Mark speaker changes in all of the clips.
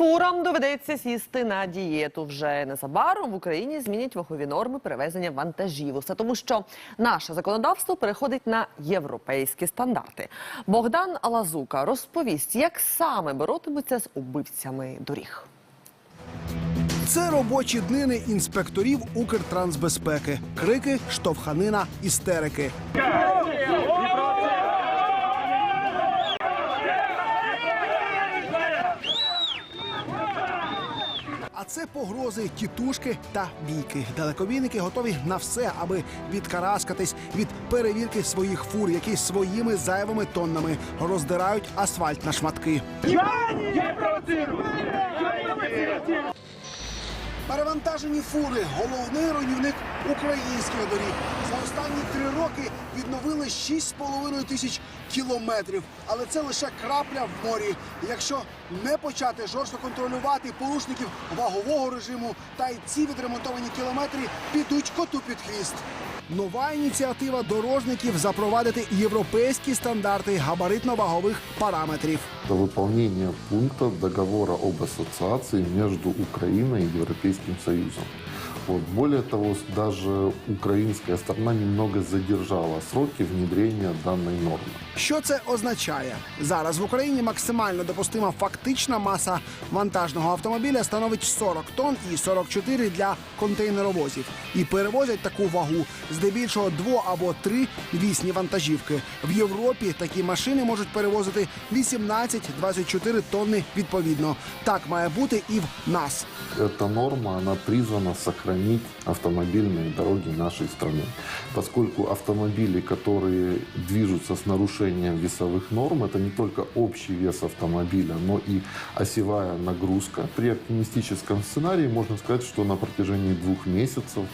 Speaker 1: Фурам доведеться сісти на дієту. Вже незабаром в Україні змінять вагові норми перевезення вантажів. Усе тому, що наше законодавство переходить на європейські стандарти. Богдан Лазука розповість, як саме боротимуться з убивцями доріг.
Speaker 2: Це робочі днини інспекторів Укртрансбезпеки. Крики, штовханина, істерики. Це погрози, тітушки та бійки. Далекобійники готові на все, аби відкараскатись від перевірки своїх фур, які своїми зайвими тоннами роздирають асфальт на шматки. Перевантажені фури головний руйнівник українських доріг. За останні три роки відновили 6,5 тисяч кілометрів. Але це лише крапля в морі. Якщо не почати жорстко контролювати порушників вагового режиму, та й ці відремонтовані кілометри підуть коту під хвіст. Нова ініціатива дорожників запровадити європейські стандарти габаритно-вагових параметрів.
Speaker 3: до виповнення пункту договору об асоціації між Україною і Європейським Союзом. Вот. Более того, даже украинская сторона немного задержала сроки внедрения данной нормы.
Speaker 2: Що це означає? Зараз в Україні максимально допустима фактична маса вантажного автомобіля становить 40 тонн і 44 для контейнеровозів. І перевозять таку вагу здебільшого дво або три вісні вантажівки. В Європі такі машини можуть перевозити 18-24 тонни відповідно. Так має бути і в нас.
Speaker 3: Эта норма, она призвана сохранить автомобильные дороги нашей страны. Поскольку автомобили, которые движутся с нарушением весовых норм, это не только общий вес автомобиля, но и осевая нагрузка. При оптимистическом сценарии можно сказать, что на протяжении двух месяцев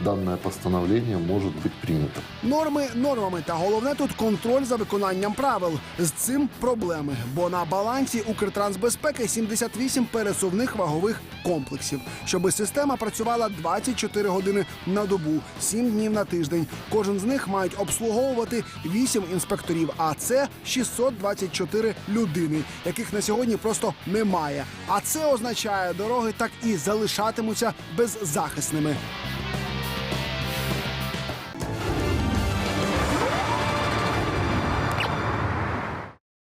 Speaker 3: данное постановление может быть принято.
Speaker 2: Норми нормами, та головне тут контроль за виконанням правил. З цим проблеми, бо на балансі Укртрансбезпеки 78 пересувних вагових комплексів, щоби система працювала 24 години на добу, 7 днів на тиждень. Кожен з них мають обслуговувати 8 інспекторів, а це 624 людини, яких на сьогодні просто немає. А це означає, дороги так і залишатимуться беззахисними.